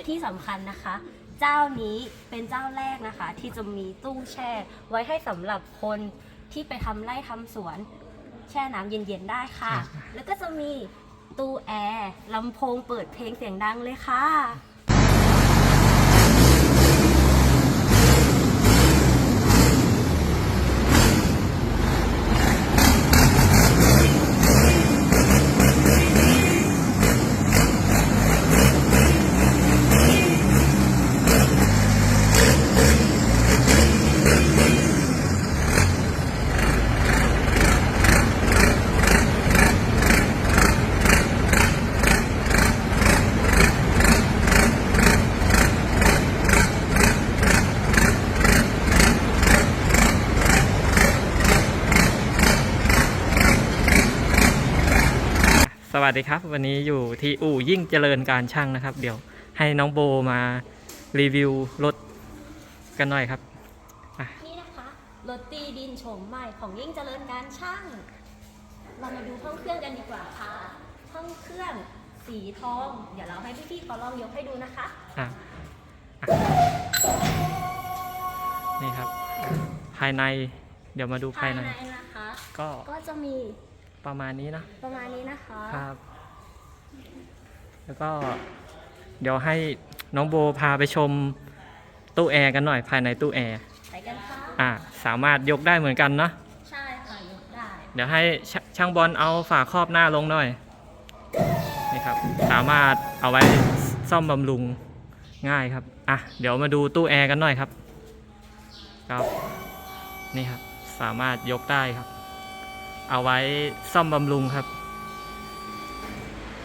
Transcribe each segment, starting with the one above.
และที่สำคัญนะคะ เจ้านี้เป็นเจ้าแรกนะคะ ที่จะมีตู้แช่ ไว้ให้สำหรับคนที่ไปทำไร่ทำสวน แช่น้ำเย็นๆได้ค่ะอ่าแล้วก็จะมีตู้แอร์ลำโพงเปิดเพลงเสียงดังเลยค่ะ ส วัสดีครับ วันนี้อยู่ที่อู่ยิ่งเจริญการช่างนะครับ เดี๋ยวให้น้องโบมารีวิวรถกันหน่อยครับนี่นะคะรถตีดินโฉมใหม่ของยิ่งเจริญการช่าง เรามาดูห้องเครื่องกันดีกว่าค่ะห้องเครื่องสีทอง เดี๋ยวเราให้พี่ๆเขาลองยกให้ดูนะคะอะอะนี่ครับ ภายในเดี๋ยวมาดูภายในนะคะ ก็ก็จะมี ประมาณนี้นะประมาณนี้นะคะครับ แล้วก็เดี๋ยวให้น้องโบพาไปชมตู้แอร์กันหน่อยภายในตู้แอร์ไปกันค่ะอะสามารถยกได้เหมือนกันเนาะใช่ค่ะยกได้เดี๋ยวให้ชช่างบอลเอาฝาครอบหน้าลงหน่อยนี่ครับ สามารถเอาไว้ซ่อมบำรุงง่ายครับอะเดี๋ยวมาดูตู้แอร์กันหน่อยครับครับนี่ครับสามารถยกได้ครับ เอาไว้ซ่อมบำรุงครับ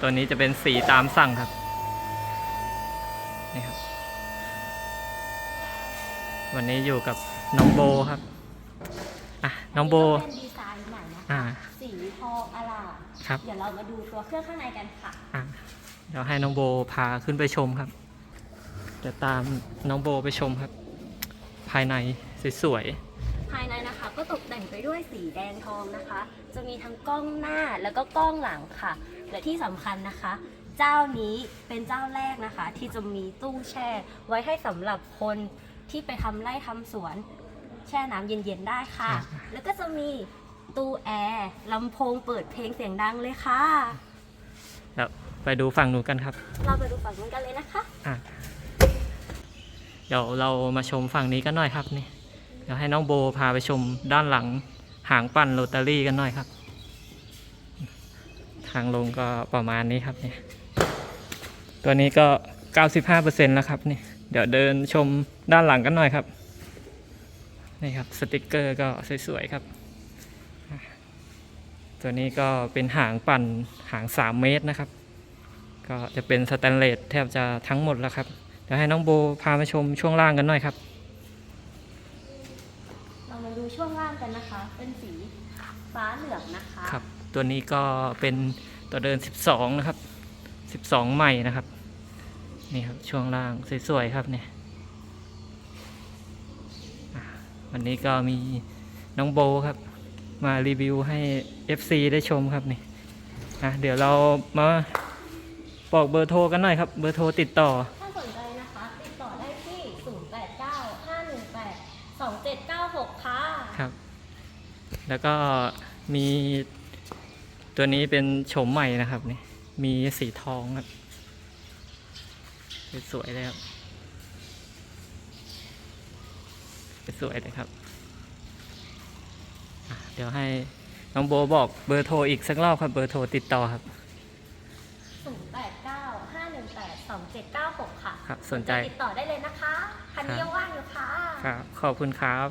ตัวนี้จะเป็นสีตามสั่งครับนี่ครับ วันนี้อยู่กับน้องโบครับอะน้องโบก็เป็นดีไซน์ใหม่นะคะอ่า สีทองอลามครับ เดี๋ยวเรามาดูตัวเครื่องข้างในกันค่ะ อะเดี๋ยวให้น้องโบพาขึ้นไปชมครับเดี๋ยวตามน้องโบไปชมครับ ภายในสวยภายในนะคะ ก็ตกแต่งไปด้วยสีแดงทองนะคะ จะมีทั้งกล้องหน้าแล้วก็กล้องหลังค่ะ และที่สำคัญนะคะ เจ้านี้เป็นเจ้าแรกนะคะ ที่จะมีตู้แช่ ไว้ให้สำหรับคนที่ไปทำไร่ทำสวน แช่น้ำเย็นๆได้ค่ะ แล้วก็จะมีตู้แอร์ลำโพงเปิดเพลงเสียงดังเลยค่ะๆแล้วไปดูฝั่งนู้นกันครับ เราไปดูฝั่งนู้นกันเลยนะคะ อะ เดี๋ยวเรามาชมฝั่งนี้กันหน่อยครับนี่ เดี๋ยวให้น้องโบพาไปชมด้านหลังหางปั่นโรตารี่กันหน่อยครับ ทางลงก็ประมาณนี้ครับเนี่ยตัวนี้ก็ 95%แล้วครับนี่เดี๋ยวเดินชมด้านหลังกันหน่อยครับนี่ครับสติกเกอร์ก็สวยๆครับ ตัวนี้ก็เป็นหางปั่นหาง 3 เมตรนะครับ ก็จะเป็นสแตนเลสแทบจะทั้งหมดแล้วครับ เดี๋ยวให้น้องโบพามาชมช่วงล่างกันหน่อยครับ ช่วงล่างกันนะคะ เป็นสีฟ้าเหลืองนะคะครับ ตัวนี้ก็เป็นตัวเดิน 12 นะครับ 12 ใหม่นะครับ นี่ครับช่วงล่างสวยๆครับเนี่ยอันนี้ก็มีน้องโบครับ มารีวิวให้ FC ได้ชมครับนี่อะเดี๋ยวเรามาบอกเบอร์โทรกันหน่อยครับ เบอร์โทรติดต่อ ถ้าสนใจนะคะ ติดต่อได้ที่ 089-518-2796ค่ะ ครับ แล้วก็มีตัวนี้เป็นโฉมใหม่นะครับนี่มีสีทองครับสวยเลยครับสวยเลยครับ เดี๋ยวให้น้องโบบอกเบอร์โทรอีกสักรอบครับ เบอร์โทรติดต่อครับ 089-518-2796 ค่ะครับสนใจ ติดต่อได้เลยนะคะ คันนี้ยังว่างอยู่ค่ะ ครับ ขอบคุณครับ